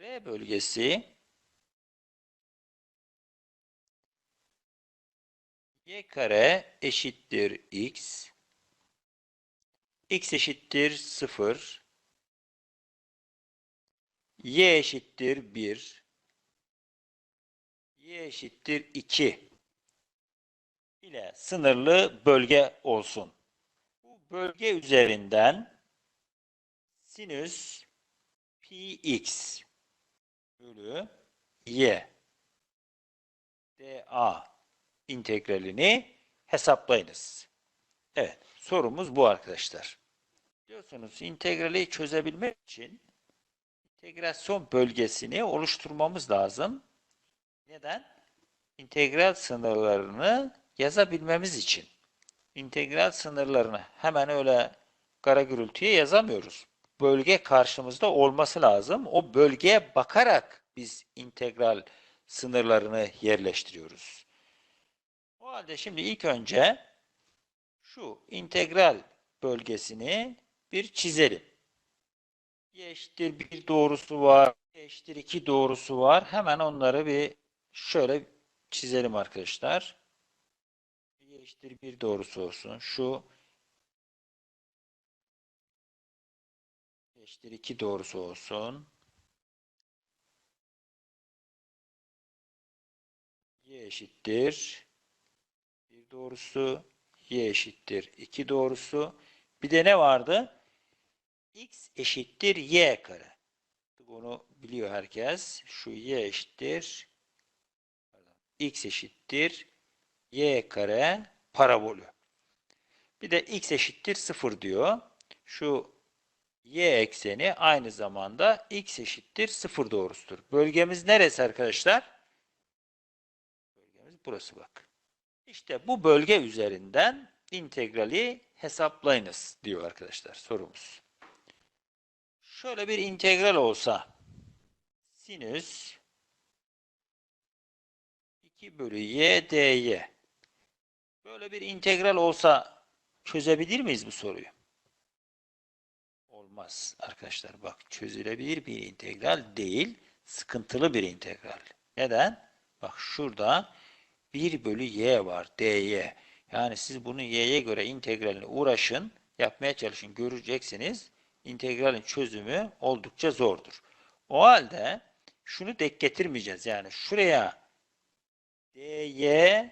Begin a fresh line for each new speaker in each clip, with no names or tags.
R bölgesi y kare eşittir x. X eşittir 0 y eşittir 1 y eşittir 2 ile sınırlı bölge olsun. Bu bölge üzerinden sinüs px bölü y dA integralini hesaplayınız. Evet, sorumuz bu arkadaşlar. Diyorsunuz integrali çözebilmek için integrasyon bölgesini oluşturmamız lazım. Neden? İntegral sınırlarını yazabilmemiz için. İntegral sınırlarını hemen öyle kara gürültüye yazamıyoruz. Bölge karşımızda olması lazım. O bölgeye bakarak biz integral sınırlarını yerleştiriyoruz. O halde şimdi ilk önce şu integral bölgesini bir çizelim. Y eşittir bir doğrusu var. Y eşittir iki doğrusu var. Hemen onları bir şöyle çizelim arkadaşlar. Y eşittir bir doğrusu olsun. Şu eşittir iki doğrusu olsun. Y eşittir bir doğrusu. Y eşittir iki doğrusu. Bir de ne vardı? X eşittir Y kare. Bunu biliyor herkes. Şu Y eşittir X eşittir Y kare parabolü. Bir de X eşittir 0 diyor. Şu Y ekseni aynı zamanda X eşittir 0 doğrusudur. Bölgemiz neresi arkadaşlar? Bölgemiz burası bak. İşte bu bölge üzerinden integrali hesaplayınız diyor arkadaşlar sorumuz. Şöyle bir integral olsa sinüs 2 bölü y dy böyle bir integral olsa çözebilir miyiz bu soruyu? Olmaz arkadaşlar bak çözülebilir bir integral değil sıkıntılı bir integral. Neden? Bak şurada 1 bölü y var dy. Yani siz bunu y'ye göre integralini uğraşın, yapmaya çalışın, göreceksiniz. İntegralin çözümü oldukça zordur. O halde şunu denk getirmeyeceğiz. Yani şuraya dy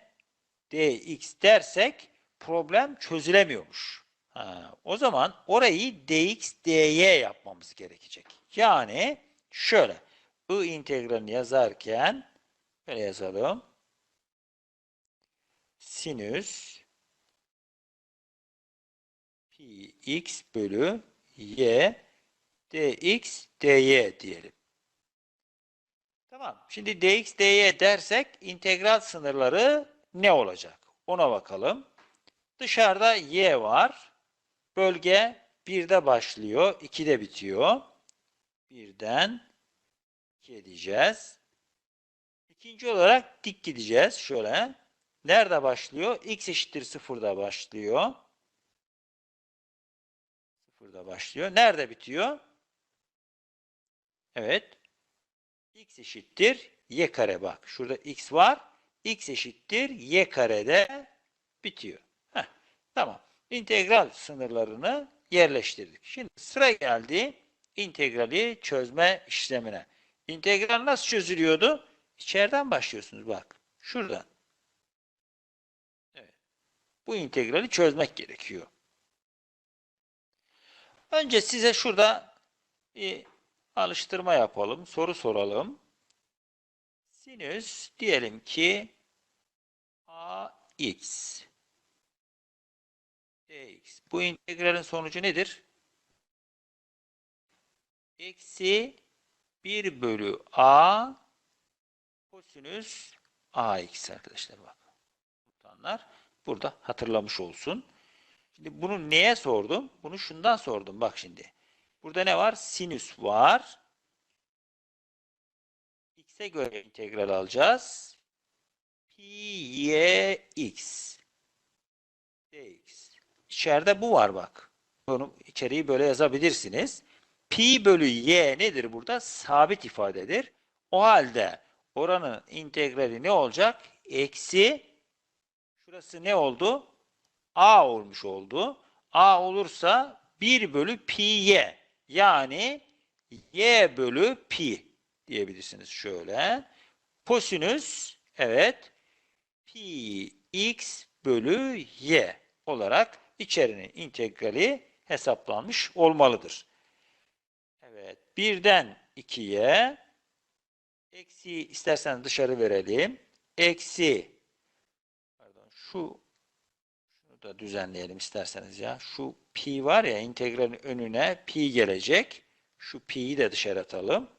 dx dersek problem çözülemiyormuş. Ha, o zaman orayı dx dy yapmamız gerekecek. Yani şöyle i integralini yazarken böyle yazalım sinüs pi x bölü y dx dy diyelim. Tamam. Şimdi dx dy dersek integral sınırları ne olacak? Ona bakalım. Dışarıda y var. Bölge 1'de başlıyor, 2'de bitiyor. 1'den 2'ye diyeceğiz. İkinci olarak dik gideceğiz. Şöyle. Nerede başlıyor? X eşittir 0'da başlıyor. 0'da başlıyor. Nerede bitiyor? Evet. X eşittir y kare bak. Şurada x var. X eşittir y karede bitiyor. Heh, tamam. İntegral sınırlarını yerleştirdik. Şimdi sıra geldi integrali çözme işlemine. İntegral nasıl çözülüyordu? İçeriden başlıyorsunuz bak. Şuradan. Bu integrali çözmek gerekiyor. Önce size şurada bir alıştırma yapalım. Soru soralım. Sinüs diyelim ki ax dx. Bu integralin sonucu nedir? Eksi 1 bölü a kosinüs ax arkadaşlar bak. Tutanlar burada hatırlamış olsun. Şimdi bunu neye sordum? Bunu şundan sordum. Bak şimdi. Burada ne var? Sinüs var. X'e göre integral alacağız. Pi y x dx. İçeride bu var bak. Bunu içeriği böyle yazabilirsiniz. pi bölü y nedir burada? Sabit ifadedir. O halde oranın integrali ne olacak? Eksi şurası ne oldu? a olmuş oldu. a olursa 1 bölü pi y yani y bölü pi diyebilirsiniz şöyle. Kosinüs evet pi x bölü y olarak içerinin integrali hesaplanmış olmalıdır. Evet. Birden 2'ye eksi istersen dışarı verelim. Eksi pardon şu şunu da düzenleyelim isterseniz ya. Şu pi var ya integralin önüne pi gelecek. Şu pi'yi de dışarı atalım.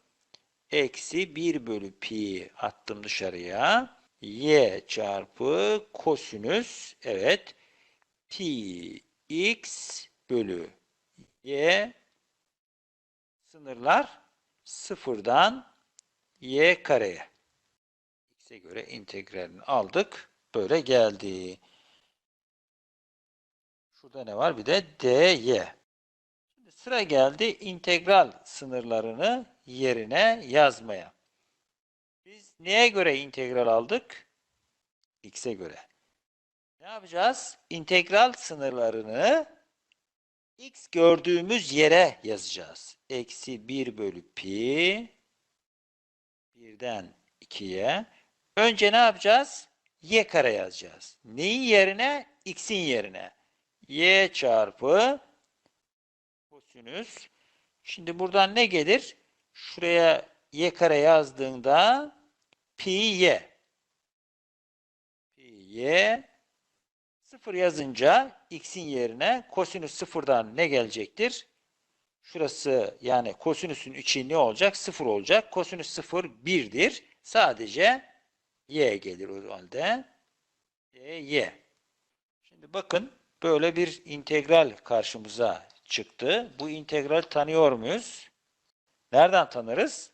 Eksi 1 bölü pi attım dışarıya. Y çarpı kosinüs evet pi x bölü y sınırlar sıfırdan y kareye. x'e göre integralini aldık. Böyle geldi. Şurada ne var? Bir de dy. Şimdi sıra geldi integral sınırlarını yerine yazmaya. Biz neye göre integral aldık? x'e göre. Ne yapacağız? İntegral sınırlarını x gördüğümüz yere yazacağız. Eksi 1 bölü pi birden 2'ye. Önce ne yapacağız? y kare yazacağız. Neyin yerine? x'in yerine. y çarpı kosinüs. Şimdi buradan ne gelir? Şuraya y kare yazdığında pi y. Pi y 0 yazınca x'in yerine kosinüs sıfırdan ne gelecektir? Şurası yani kosinüsün içi ne olacak? 0 olacak. Kosinüs 0 1'dir. Sadece y gelir o halde. E, y. Şimdi bakın böyle bir integral karşımıza çıktı. Bu integral tanıyor muyuz? Nereden tanırız?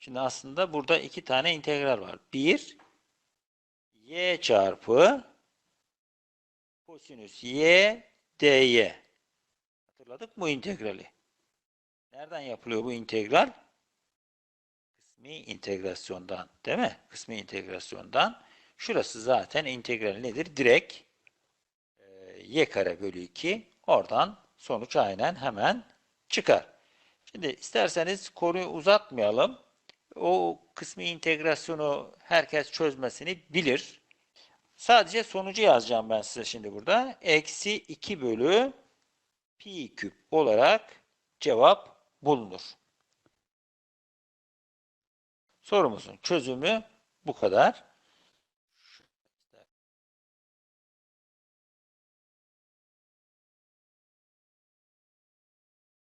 Şimdi aslında burada iki tane integral var. Bir, y çarpı kosinüs y dy. Hatırladık mı integrali? Nereden yapılıyor bu integral? Kısmi integrasyondan, değil mi? Kısmi integrasyondan. Şurası zaten integral nedir? Direkt e, y kare bölü 2. Oradan sonuç aynen hemen çıkar. Şimdi isterseniz konuyu uzatmayalım. O kısmi integrasyonu herkes çözmesini bilir. Sadece sonucu yazacağım ben size şimdi burada. Eksi 2 bölü pi küp olarak cevap bulunur. Sorumuzun çözümü bu kadar.